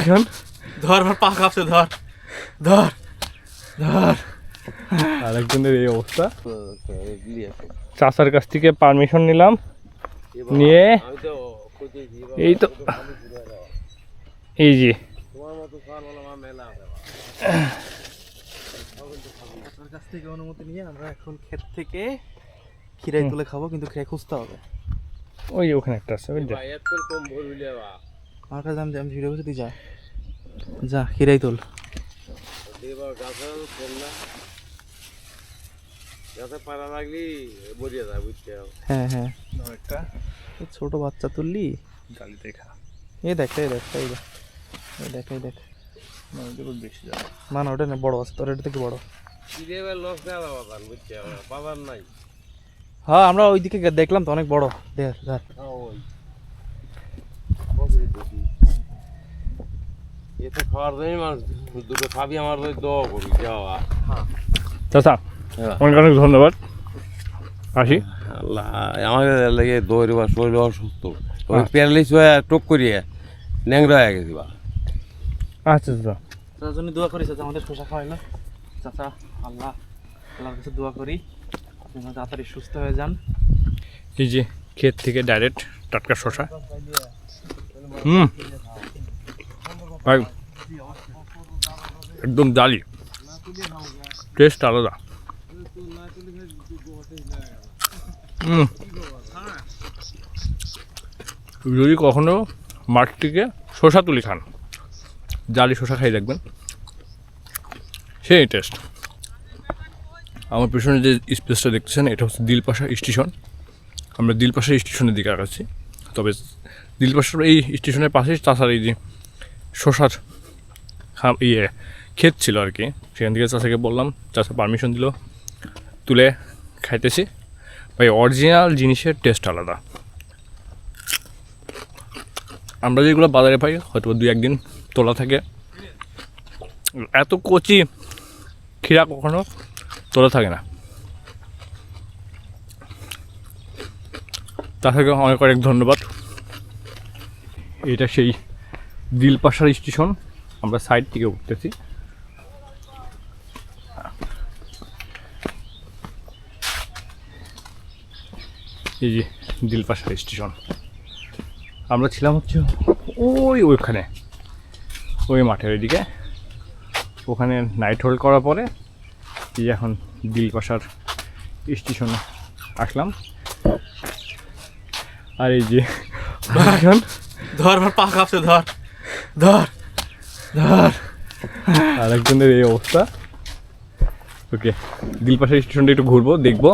এখন ধর আমার পা কাঁপছে ধর ধর ধর। আরেকজনের এই অবস্থা। চাচার কাছ থেকে পারমিশন নিলাম। নিয়ে এই তো এই যে। কাছ থেকে অনুমতি নিয়ে আমরা এখন ক্ষেত থেকে খিরাই তুলে খাব কিন্তু খেয়ে খুঁজতে হবে। ওই যে ওখানে একটা আছে ওই আমার কাছে আমি আমি ভিডিও করছি তুই যা। যা খিরাই তোল। হ্যাঁ হ্যাঁ। একটা ছোট বাচ্চা তুললি? গালি দেখা এই দেখ এই দেখ এই দেখ। এই দেখ এই দেখ। না না ওটা না বড় আছে তোর এটা থেকে বড়। হ্যাঁ আমরা ওইদিকে দেখলাম তো অনেক বড়। দেখ খাওয়ার জন্য মানুষ দুটো খাবি আমার দোয়া করি যাওয়া। চাচা হ্যাঁ। অনেক অনেক ধন্যবাদ। আসি। আল্লাহ আমাকে লাগে দৌড়ে বা শরীর অসুস্থ। ওই প্যারালিস হয়ে টোক করিয়ে ন্যাংরা হয়ে গেছি বা। আচ্ছা চাচা। তার জন্য দোয়া করি চাচা আমাদের শসা খাওয়াইলো চাচা আল্লাহ আল্লাহর কাছে দোয়া করি। আপনি যেন তাড়াতাড়ি সুস্থ হয়ে যান। এই যে ক্ষেত থেকে ডাইরেক্ট টাটকা শশা হুম। ভাই একদম ডালি টেস্ট আলাদা। যদি কখনো মাঠ থেকে শশা তুলি খান, জালি শশা খাই দেখবেন, সেই টেস্ট আমার পেছনে যে স্পেসটা দেখতেছেন, এটা হচ্ছে দিলপাশা স্টেশন আমরা দিলপাশা স্টেশনের দিকে আগাচ্ছি। তবে দিলপাশার এই স্টেশনের পাশেই তাছাড়া এই যে শশার ইয়ে ক্ষেত ছিল আর কি। সেখান থেকে চাষাকে বললাম, চাচা পারমিশন দিল, তুলে খাইতেছি। ভাই অরিজিনাল জিনিসের টেস্ট আলাদা। আমরা যেগুলো বাজারে পাই, হয়তো দুই একদিন তোলা থাকে। এত কচি খিরা কখনো তোলা থাকে না। তাকে অনেক অনেক ধন্যবাদ। এটা সেই দিলপাশার স্টেশন। আমরা সাইড থেকে উঠতেছি। এই যে দিলপাশার স্টেশন। আমরা ছিলাম হচ্ছে ওই ওইখানে ওই মাঠের ওইদিকে। ওখানে নাইট হোল্ড করার পরে এই এখন দিলপাশার স্টেশনে আসলাম। আর এই যে এখন ধর আমার পা কাঁপছে ধর ধর ধর। আর একজনের এই অবস্থা। ওকে দিলপাশা স্টেশনটা একটু ঘুরবো দেখব।